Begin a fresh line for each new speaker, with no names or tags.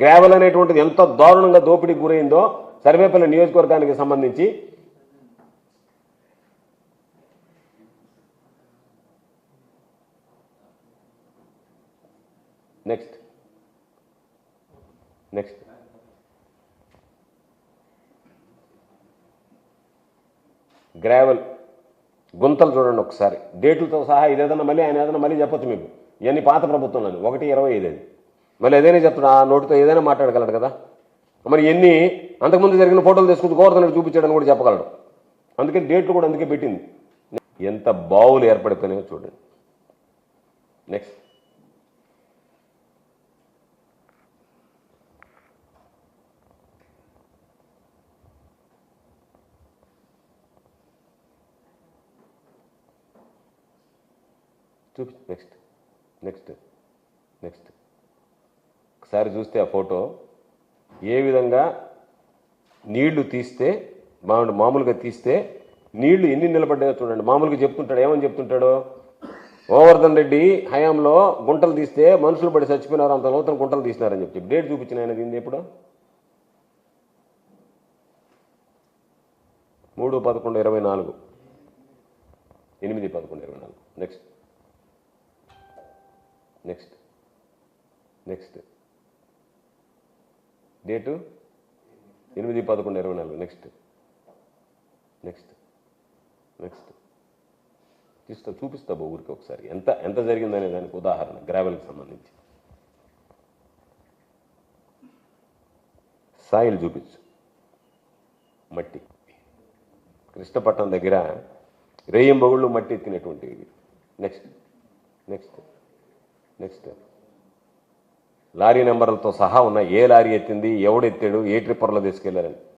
Gravel అనేటువంటిది ఎంత దారుణంగా దోపిడీకి గురైందో సర్వేపల్లి నియోజకవర్గానికి సంబంధించి. Next next gravel. గుంతలు చూడండి ఒకసారి. డేట్లతో సహా ఇదేదన్నా మళ్ళీ ఆయన ఏదైనా మళ్ళీ చెప్పొచ్చు మీకు. ఇవన్నీ పాత ప్రభుత్వంలో ఒకటి ఇరవై ఐదు అది. మళ్ళీ ఏదైనా చెప్తున్నా ఆ నోటితో ఏదైనా మాట్లాడగలడు కదా? మరి ఎన్ని అంతకుముందు జరిగిన ఫోటోలు తీసుకుని గోవర్ధన్ చూపించాడని కూడా చెప్పగలడు. అందుకే డేట్లు కూడా అందుకే పెట్టింది. ఎంత బావులు ఏర్పడిపోయినాయో చూడండి. నెక్స్ట్ చూపి నెక్స్ట్ నెక్స్ట్ నెక్స్ట్ ఒకసారి చూస్తే ఆ ఫోటో. ఏ విధంగా నీళ్ళు తీస్తే మామూలు మామూలుగా తీస్తే నీళ్ళు ఎన్ని నిలబడ్డాయో చూడండి. మామూలుగా చెప్తుంటాడు ఏమని చెప్తుంటాడు? గోవర్ధన్ రెడ్డి హయాంలో గుంటలు తీస్తే మనుషులు పడి చచ్చిపోయినారు అంత లోతున గుంటలు తీసినారని చెప్పి. డేట్ చూపించిన ఆయన దీన్ని ఎప్పుడు? మూడు పదకొండు ఇరవై నాలుగు. ఎనిమిది పదకొండు ఇరవై నాలుగు. Next next next date? ఎనిమిది పదకొండు ఇరవై నాలుగు. నెక్స్ట్ నెక్స్ట్ నెక్స్ట్ తీస్తా చూపిస్తా బా ఊరికి ఒకసారి. ఎంత ఎంత జరిగిందనే దానికి ఉదాహరణ గ్రావెల్కి సంబంధించి. సాయిల్ చూపించు. మట్టి. కృష్ణపట్నం దగ్గర రేయింబగుళ్ళు మట్టి ఎత్తినటువంటి నెక్స్ట్ నెక్స్ట్ నెక్స్ట్ లారీ నెంబర్లతో సహా ఉన్న ఏ లారీ ఎత్తింది ఎవడెత్తాడు ఏ ట్రిప్పర్లో తీసుకెళ్ళారని.